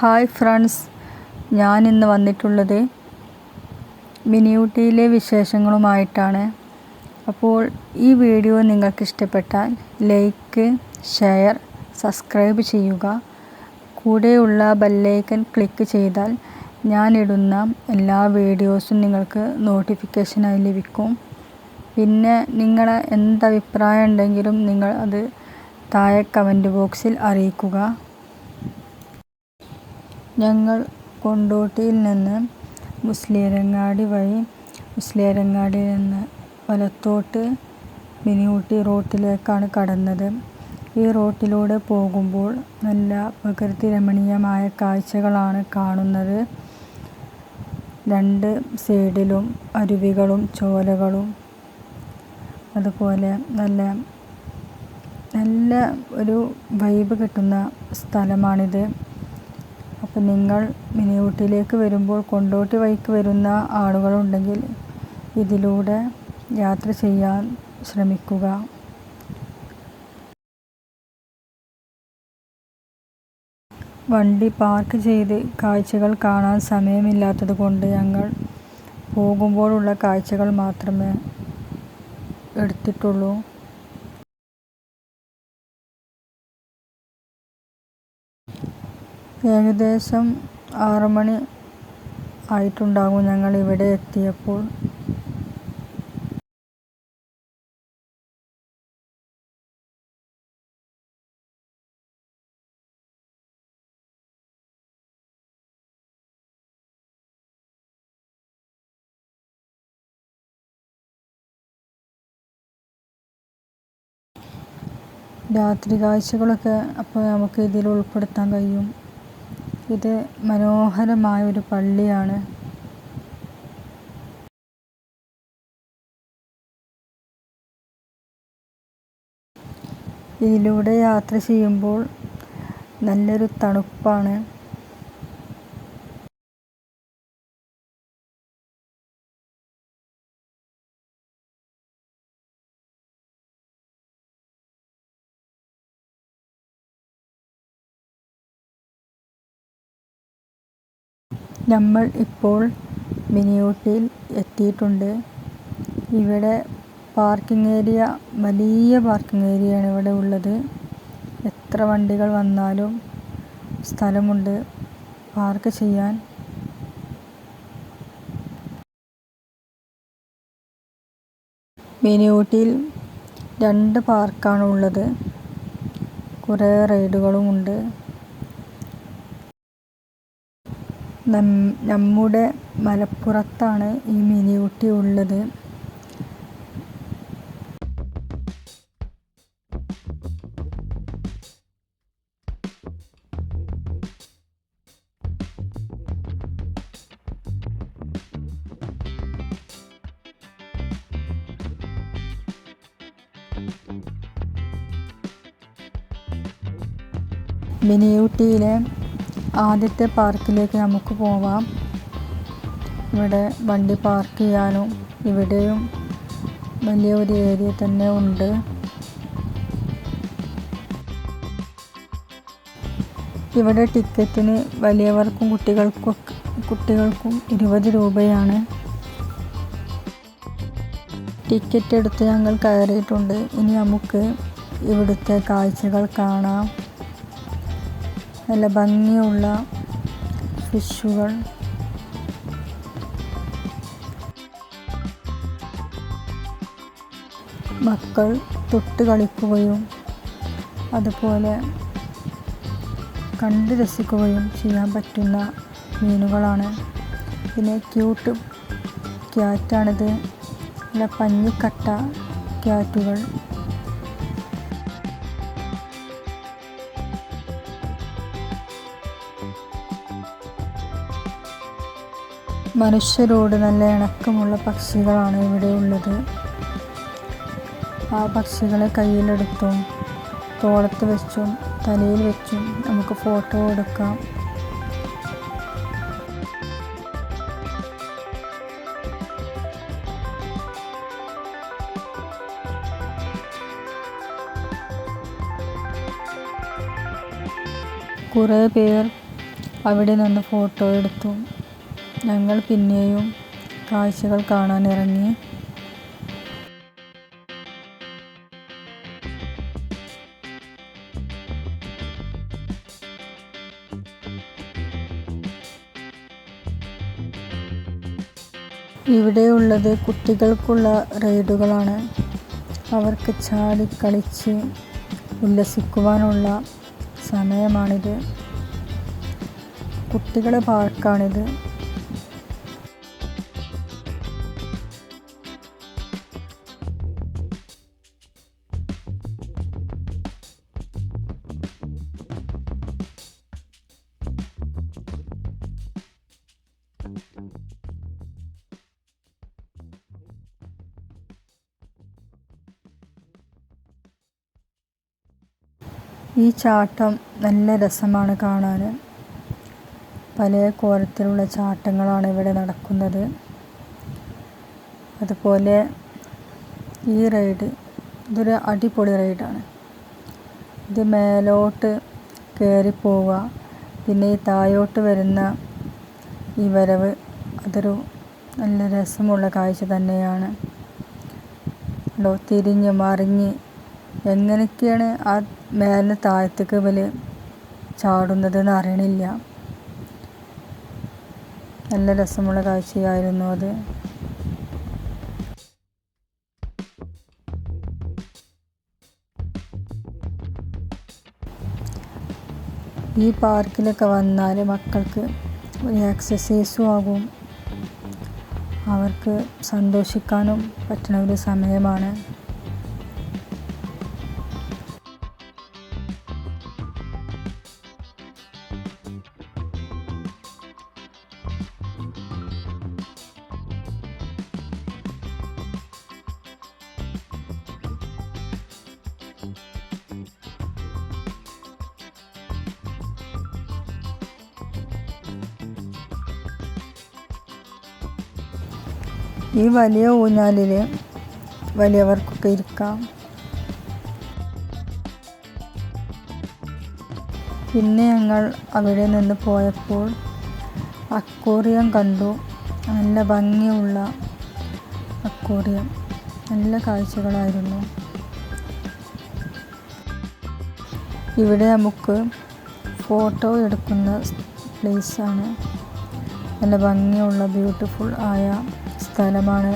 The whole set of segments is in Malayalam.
ഹായ് ഫ്രണ്ട്സ് ഞാൻ ഇന്ന് വന്നിട്ടുള്ളത് മിനിയൂട്ടിയിലെ വിശേഷങ്ങളുമായിട്ടാണ്. അപ്പോൾ ഈ വീഡിയോ നിങ്ങൾക്ക് ഇഷ്ടപ്പെട്ടാൽ ലൈക്ക് ഷെയർ സബ്സ്ക്രൈബ് ചെയ്യുക. കൂടെയുള്ള ബെല്ലൈക്കൻ ക്ലിക്ക് ചെയ്താൽ ഞാൻ ഇടുന്ന എല്ലാ വീഡിയോസും നിങ്ങൾക്ക് നോട്ടിഫിക്കേഷനായി ലഭിക്കും. പിന്നെ നിങ്ങളെ എന്തഭിപ്രായം ഉണ്ടെങ്കിലും നിങ്ങൾ അത് താഴെ കമന്റ് ബോക്സിൽ അറിയിക്കുക. ഞങ്ങൾ കൊണ്ടോട്ടിയിൽ നിന്ന് മുസ്ലിയരങ്ങാടി വഴി മുസ്ലിയരങ്ങാടിയിൽ നിന്ന് വലത്തോട്ട് മിനിയൂട്ടി റോട്ടിലേക്കാണ് കടന്നത്. ഈ റോട്ടിലൂടെ പോകുമ്പോൾ നല്ല പ്രകൃതി രമണീയമായ കാഴ്ചകളാണ് കാണുന്നത്. രണ്ട് സൈഡിലും അരുവികളും ചോലകളും. അതുപോലെ നല്ല നല്ല ഒരു വൈബ് കിട്ടുന്ന സ്ഥലമാണിത്. അപ്പോൾ നിങ്ങൾ മിനിയൂട്ടിലേക്ക് വരുമ്പോൾ കൊണ്ടോട്ടി വഴിക്ക് വരുന്ന ആളുകളുണ്ടെങ്കിൽ ഇതിലൂടെ യാത്ര ചെയ്യാൻ ശ്രമിക്കുക. വണ്ടി പാർക്ക് ചെയ്ത് കാഴ്ചകൾ കാണാൻ സമയമില്ലാത്തത് കൊണ്ട് ഞങ്ങൾ പോകുമ്പോഴുള്ള കാഴ്ചകൾ മാത്രമേ എടുത്തിട്ടുള്ളൂ. ഏകദേശം ആറ് മണി ആയിട്ടുണ്ടാകും ഞങ്ങൾ ഇവിടെ എത്തിയപ്പോൾ. രാത്രി കാഴ്ചകളൊക്കെ അപ്പോൾ നമുക്ക് ഇതിൽ ഉൾപ്പെടുത്താൻ കഴിയും. ഇത് മനോഹരമായ ഒരു പള്ളിയാണ്. ഇതിലൂടെ യാത്ര ചെയ്യുമ്പോൾ നല്ലൊരു തണുപ്പാണ്. നമ്മൾ ഇപ്പോൾ മിനിയൂട്ടിയിൽ എത്തിയിട്ടുണ്ട്. ഇവിടെ പാർക്കിംഗ് ഏരിയ വലിയ പാർക്കിംഗ് ഏരിയയാണ് ഇവിടെ ഉള്ളത്. എത്ര വണ്ടികൾ വന്നാലും സ്ഥലമുണ്ട്. പാർക്ക് ചെയ്യാൻ. മിനിയൂട്ടിയിൽ രണ്ട് പാർക്കാണ് ഉള്ളത്. കുറേ റൈഡുകളുമുണ്ട് നമ്മുടെ മലപ്പുറത്താണ് ഈ മിനി ഊട്ടി ഉള്ളത്. മിനി ഊട്ടിയിലെ ആദ്യത്തെ പാർക്കിലേക്ക് നമുക്ക് പോവാം. ഇവിടെ വണ്ടി പാർക്ക് ചെയ്യാനും ഇവിടെയും വലിയ ഒരു ഏരിയ തന്നെ ഉണ്ട്. ഇവിടെ ടിക്കറ്റിന് വലിയവർക്കും കുട്ടികൾക്കും കുട്ടികൾക്കും ഇരുപത് രൂപയാണ്. ടിക്കറ്റ് എടുത്ത് ഞങ്ങൾ കയറിയിട്ടുണ്ട്. ഇനി നമുക്ക് ഇവിടുത്തെ കാഴ്ചകൾ കാണാം. നല്ല ഭംഗിയുള്ള ഫിഷുകൾ. മക്കൾ തൊട്ട് കളിക്കുകയും അതുപോലെ കണ്ട് രസിക്കുകയും ചെയ്യാൻ പറ്റുന്ന മീനുകളാണ്. പിന്നെ ക്യൂട്ട് ക്യാറ്റാണിത് നല്ല പഞ്ഞിക്കട്ട ക്യാറ്റുകൾ മനുഷ്യരോട് നല്ല ഇണക്കമുള്ള പക്ഷികളാണ് ഇവിടെ ഉള്ളത്. ആ പക്ഷികളെ കയ്യിലെടുത്തും തോളത്ത് വെച്ചും തലയിൽ വെച്ചും നമുക്ക് ഫോട്ടോ എടുക്കാം. കുറേ പേർ അവിടെ നിന്ന് ഫോട്ടോ എടുത്തു ഞങ്ങൾ പിന്നെയും കാഴ്ചകൾ കാണാൻ ഇറങ്ങി. ഇവിടെയുള്ളത് കുട്ടികൾക്കുള്ള റൈഡുകളാണ്. അവർക്ക് ചാടി കളിച്ച് ഉല്ലസിക്കുവാനുള്ള സമയമാണിത്. കുട്ടികളുടെ പാർക്കാണിത്. ഈ ചാട്ടം നല്ല രസമാണ് കാണാൻ. പല കോലത്തിലുള്ള ചാട്ടങ്ങളാണ് ഇവിടെ നടക്കുന്നത്. അതുപോലെ ഈ റൈഡ് ഇതൊരു അടിപൊളി റൈഡാണ്. ഇത് മേലോട്ട് കയറി പോവുക പിന്നെ ഈ താഴോട്ട് വരുന്ന ഈ വരവ് അതൊരു നല്ല രസമുള്ള കാഴ്ച തന്നെയാണ്. ലോ തിരിഞ്ഞ് മറിഞ്ഞ് എങ്ങനെയൊക്കെയാണ് ആ മേലെ താഴത്തേക്ക് ചാടുന്നത് എന്ന് അറിയണില്ല. നല്ല രസമുള്ള കാഴ്ചയായിരുന്നു അത്. ഈ പാർക്കിലൊക്കെ വന്നാൽ മക്കൾക്ക് ഒരു എക്സസൈസും ആകും. അവർക്ക് സന്തോഷിക്കാനും പറ്റുന്ന ഒരു സമയമാണ്. ഈ വലിയ ഊഞ്ഞാലിൽ വലിയവർക്കൊക്കെ ഇരിക്കാം. പിന്നെ ഞങ്ങൾ അവിടെ നിന്ന് പോയപ്പോൾ അക്കോറിയം കണ്ടു. നല്ല ഭംഗിയുള്ള അക്കോറിയം നല്ല കാഴ്ചകളായിരുന്നു. ഇവിടെ നമുക്ക് ഫോട്ടോ എടുക്കുന്ന പ്ലേസാണ് നല്ല ഭംഗിയുള്ള ബ്യൂട്ടിഫുൾ ആയ സ്ഥലമാണ്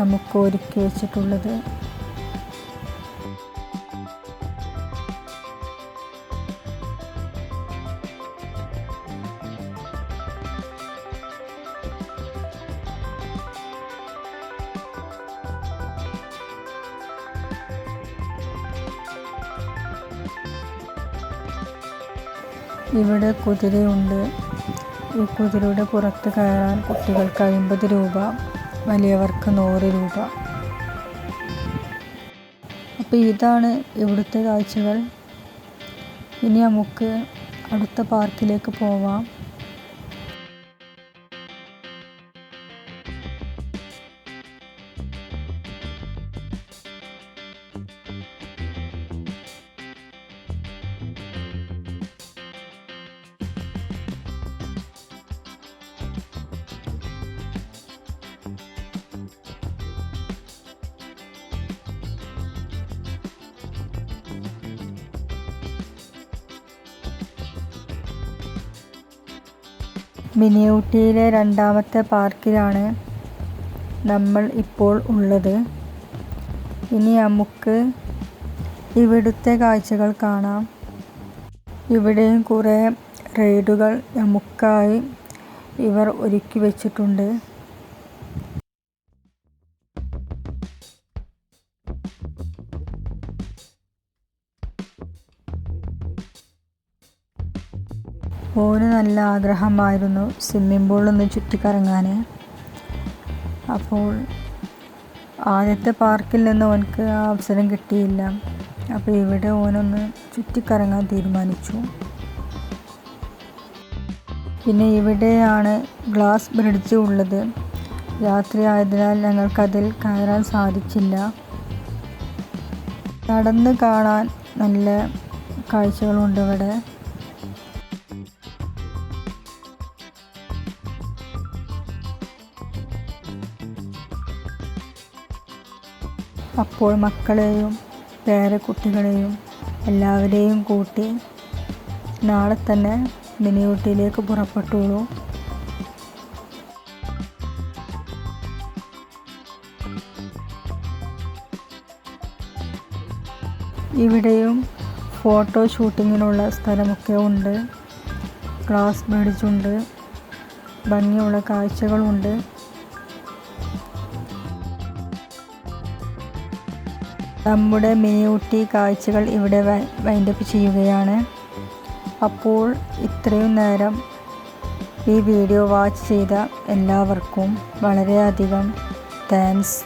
നമുക്ക് ഒരുക്കി വെച്ചിട്ടുള്ളത്. ഇവിടെ കുതിരയുണ്ട്. ഈ കുതിരയുടെ പുറത്ത് കയറാൻ കുട്ടികൾക്ക് അമ്പത് രൂപ. വലിയവർക്ക് നൂറ് രൂപ. അപ്പോൾ ഇതാണ് ഇവിടുത്തെ കാഴ്ചകൾ. ഇനി നമുക്ക് അടുത്ത പാർക്കിലേക്ക് പോവാം. മിനി ഊട്ടിയിലെ രണ്ടാമത്തെ പാർക്കിലാണ് നമ്മൾ ഇപ്പോൾ ഉള്ളത്. ഇനി നമുക്ക് ഇവിടുത്തെ കാഴ്ചകൾ കാണാം. ഇവിടെയും കുറേ റൈഡുകൾ നമുക്കായി ഇവർ ഒരുക്കി വെച്ചിട്ടുണ്ട്. ഓന് നല്ല ആഗ്രഹമായിരുന്നു സ്വിമ്മിംഗ് പൂളൊന്ന് ചുറ്റിക്കറങ്ങാൻ അപ്പോൾ ആദ്യത്തെ പാർക്കിൽ നിന്ന് ഓനക്ക് ആ അവസരം കിട്ടിയില്ല. അപ്പോൾ ഇവിടെ ഓനൊന്ന് ചുറ്റിക്കറങ്ങാൻ തീരുമാനിച്ചു. പിന്നെ ഇവിടെയാണ് ഗ്ലാസ് ബ്രിഡ്ജ് ഉള്ളത്. രാത്രി ആയതിനാൽ ഞങ്ങൾക്കതിൽ കയറാൻ സാധിച്ചില്ല. നടന്ന് കാണാൻ നല്ല കാഴ്ചകളുണ്ട് ഇവിടെ. അപ്പോൾ മക്കളെയും പേരക്കുട്ടികളെയും എല്ലാവരെയും കൂട്ടി നാളെ തന്നെ മിനി ഊട്ടിയിലേക്ക് പുറപ്പെട്ടുള്ളൂ. ഇവിടെയും ഫോട്ടോ ഷൂട്ടിങ്ങിനുള്ള സ്ഥലമൊക്കെ ഉണ്ട്. ഗ്ലാസ് ബ്രിഡ്ജുണ്ട് ഭംഗിയുള്ള കാഴ്ചകളുണ്ട്. നമ്മുടെ മിനിയൂട്ടി കാഴ്ചകൾ ഇവിടെ വൈൻഡപ്പ് ചെയ്യുകയാണ്. അപ്പോൾ ഇത്രയും നേരം ഈ വീഡിയോ വാച്ച് ചെയ്ത എല്ലാവർക്കും വളരെയധികം താങ്ക്സ്